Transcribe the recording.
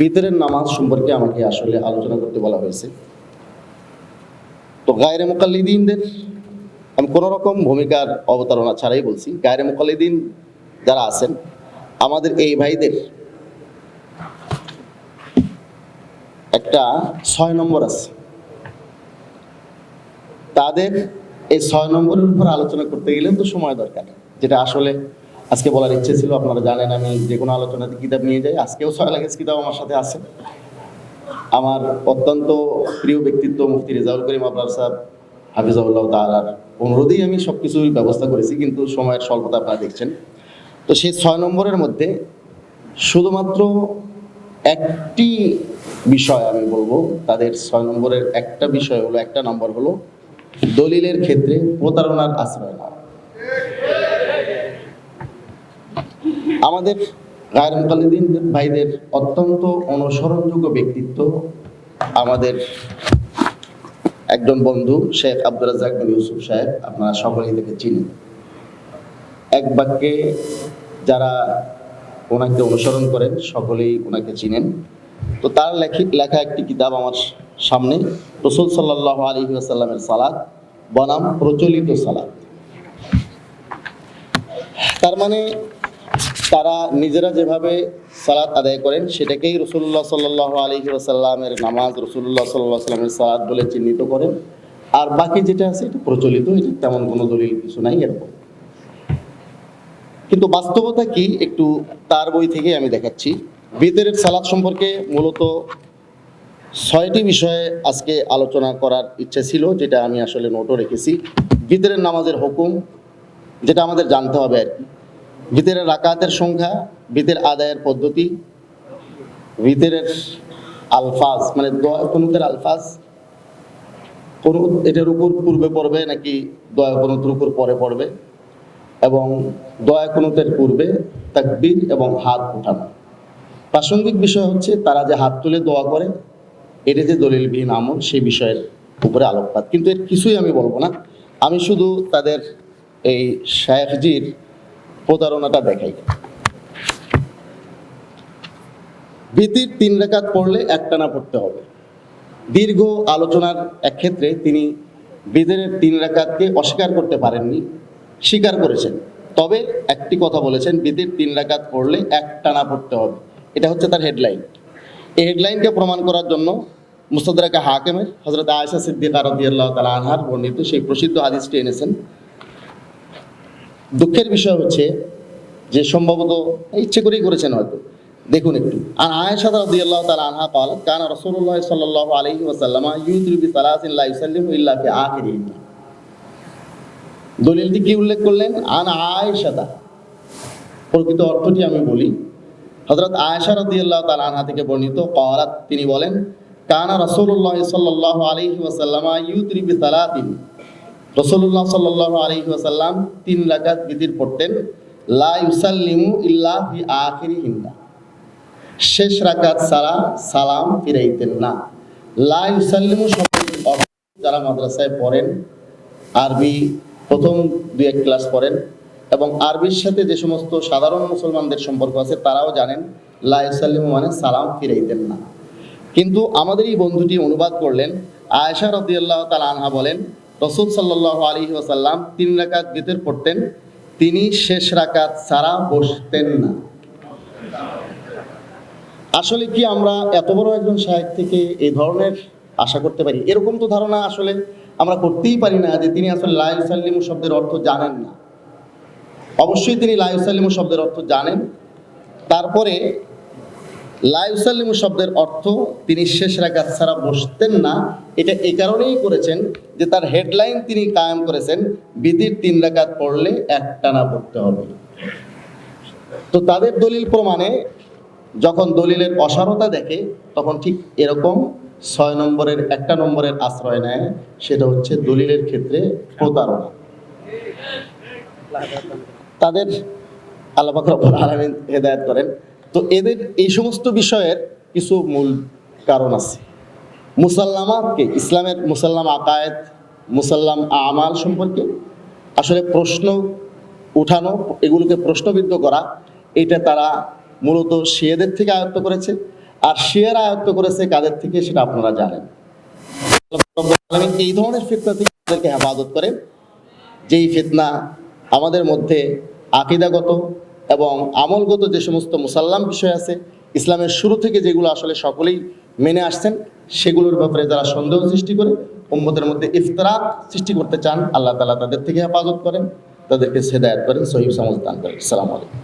বিতরের নামাজ সম্পর্কে আমাকে আসলে আলোচনা করতে বলা হয়েছে। তো গায়রে মোকাল্লিদিনদের আমি কোনো রকম ভূমিকার অবতারণা ছাড়াই বলছি। গায়রে মোকাল্লিদিন যারা আছেন, আমাদের এই ভাইদের একটা ছয় নম্বর আছে। তাদের এই ছয় নম্বরের উপর আলোচনা করতে গেলে তো সময় দরকার, যেটা আসলে আজকে বলার ইচ্ছে ছিল, আপনারা জানেন আমি যে কোনো আলোচনাতে কিতাব নিয়ে যাই। আজকেও ছয় লাগেজ কিতাব আমার সাথে আছে। আমার অত্যন্ত প্রিয় ব্যক্তিত্ব মুফতি রেজাউল করিম আবরার সাহেব হাফিজাউল্লাহ তালার অনুরোধেই আমি সব কিছুই ব্যবস্থা করেছি, কিন্তু সময়ের স্বল্পতা আপনারা দেখছেন। তো সেই ছয় নম্বরের মধ্যে শুধুমাত্র একটি বিষয় আমি বলব, তাদের ছয় নম্বরের একটা বিষয় হলো, একটা নম্বর হলো দলিলের ক্ষেত্রে প্রতারণার আশ্রয় নেওয়া। আমাদের গায়ের মুকাল্লিদিন ভাইদের অত্যন্ত অনুসরণযোগ্য ব্যক্তিত্ব আমাদের একজন বন্ধু, শেখ আব্দুল রাজাক বিন ইউসুফ সাহেব, আপনারা সকলেই থেকে চিনেন। এক বাক্যে যারা ওনাকে অনুসরণ করেন, সকলেই ওনাকে চিনেন। তো তার লেখি লেখা একটি কিতাব আমার সামনে, রসুল সাল্লাহ আলী আসাল্লামের সালাদ বনাম প্রচলিত সালাদ তার মানে তারা নিজেরা যেভাবে সালাত আদায় করেন, সেটাকেই রসুল্লাহ সাল্লাহ আলী আসাল্লামের নামাজ রসুল্লাহ সাল্লাহ সাল্লামের সালাদ বলে চিহ্নিত করেন। আর বাকি যেটা আছে, এটা প্রচলিত, এটা তেমন কোনো দলিল কিছু নাই, এরকম। কিন্তু বাস্তবতা কি, একটু তার বই থেকে আমি দেখাচ্ছি। ভিতরের সালাদ সম্পর্কে মূলত ছয়টি বিষয়ে আজকে আলোচনা করার ইচ্ছে ছিল, যেটা আমি আসলে নোটও রেখেছি। ভিতরের নামাজের হুকুম, যেটা আমাদের জানতে হবে আর কি। ভিতরের রাকাতের সংখ্যা, ভিতের আদায়ের পদ্ধতি ভিতরের আলফাজ মানে দোয়া কুনুতের আলফাজ? কোন, এটার উপর পূর্বে পড়বে নাকি দয়া কুনুতের উপর পরে পড়বে? এবং দয়া কুনুতের পূর্বে তাকবীর এবং হাত উঠানো। প্রাসঙ্গিক বিষয় হচ্ছে, তারা যে হাত তুলে দোয়া করে, এটা যে দলিলবিহীন আমল সেই বিষয়ের উপরে আলোকপাত। কিন্তু এর কিছুই আমি বলব না। আমি শুধু তাদের এই শেখজির প্রতারণাটা দেখাই। ভীতির তিন রেখাত পড়লে একটানা পড়তে হবে। দীর্ঘ আলোচনার এক ক্ষেত্রে তিনি বিদের তিন রেখাতকে অস্বীকার করতে পারেননি, স্বীকার করেছেন। তবে একটি কথা বলেছেন বিদির তিন রাকাত পড়লে এক টানা পড়তে হবে। এটা হচ্ছে তার হেডলাইন। এই হেডলাইনকে প্রমাণ করার জন্য মুস্তদরাকা হাকিমের হজরত আয়সা সিদ্দিকা রদিয়াল্লাহ তালা আনহার বর্ণিত সেই প্রসিদ্ধ হাদিসটি এনেছেন। দুঃখের বিষয় হচ্ছে যে সম্ভবত ইচ্ছে করেই করেছেন হয়তো। দেখুন একটু। আর আয়েশা রাদি আল্লাহ তালা আনহা পাল কান রসুল্লাহ সাল্লাহ আলহি ওসাল্লাম ইউদ্রুবি সালাহিন ইসাল্লিম ইল্লা ফি আখিরি দলিলটি কি উল্লেখ করলেন? আন আয়েশাদা প্রকৃত অর্থটি আমি বলি হজরত আয়েশা রাদি আল্লাহ তালা আনহা থেকে বর্ণিত কওয়ালাত তিনি বলেন, কানা রসুল্লাহ সাল্লাহ আলহি ওসাল্লাম ইউদ্রুবি সালাহিন রাসূলুল্লাহ সাল্লাল্লাহু আলাইহি ওয়াসাল্লাম তিন রাকাত বিতির পড়তেন, লা ইউসাল্লিমু ইল্লা ফি আখিরিহিন্না শেষ রাকাত ছাড়া সালাম ফিরাইতেন না। লা ইউসাল্লিমু যারা মাদ্রাসায় পড়েন, আরবি প্রথম দুই এক ক্লাস পড়েন এবং আরবির সাথে যে সমস্ত সাধারণ মুসলমানদের সম্পর্ক আছে, তারাও জানেন লা ইউসাল্লিমু মানে সালাম ফিরাইতেন না। কিন্তু আমাদের এই বন্ধুটি অনুবাদ করলেন, আয়েশা রদিয়াল্লাহ তাল আনহা বলেন রসুল সাল্লাহ আলী ওসাল্লাম তিন রাকাত ভিতর পড়তেন তিনি শেষ রাকাত ছাড়া বসতেন না। আসলে কি আমরা এত বড় একজন সাহেব থেকে এই ধরনের আশা করতে পারি? এরকম তো ধারণা আসলে আমরা করতেই পারি না যে তিনি আসলে লাইল সাল্লিমু শব্দের অর্থ জানেন না। অবশ্যই তিনি লাইল সাল্লিমু শব্দের অর্থ জানেন। তারপরে লাইসাল্লিমু শব্দের অর্থ তিনি শেষ রাকাত ছাড়া বসতেন না। এটা এই কারণেই করেছেন যে তার হেডলাইন তিনি কায়েম করেছেন, বিধির তিন রাকাত পড়লে একটানা পড়তে হবে। তো তাদের দলিল প্রমাণে যখন দলিলের অসারতা দেখে, তখন ঠিক এরকম ছয় নম্বরের, একটা নম্বরের আশ্রয় নেয়, সেটা হচ্ছে দলিলের ক্ষেত্রে প্রতারণা। তাদের আল্লাহ হেদায়েত করেন। তো এদের এই সমস্ত বিষয়ের কিছু মূল কারণ আছে। মুসাল্লামাতকে, ইসলামের মুসাল্লাম আকায়েত মুসাল্লাম আমাল সম্পর্কে আসলে প্রশ্ন উঠানো, এগুলোকে প্রশ্নবিদ্ধ করা, এটা তারা মূলত শিয়েদের থেকে আয়ত্ত করেছে। আর শিয়ার আয়ত্ত করেছে কাদের থেকে সেটা আপনারা জানেন। এই ধরনের ফিতনা থেকে আমাদেরকে হেফাজত করেন, যেই ফিতনা আমাদের মধ্যে আকিদাগত এবং আমলগত যে সমস্ত মুসাল্লাম বিষয় আছে, ইসলামের শুরু থেকে যেগুলো আসলে সকলেই মেনে আসছেন, সেগুলোর ব্যাপারে যারা সন্দেহ সৃষ্টি করে, উম্মতের মধ্যে ইফতারাক সৃষ্টি করতে চান, আল্লাহ তালা তাদের থেকে হেফাজত করেন, তাদেরকে সেদায়াত করেন সহিব সমাজ দান করেন। সালাম আলাইকুম।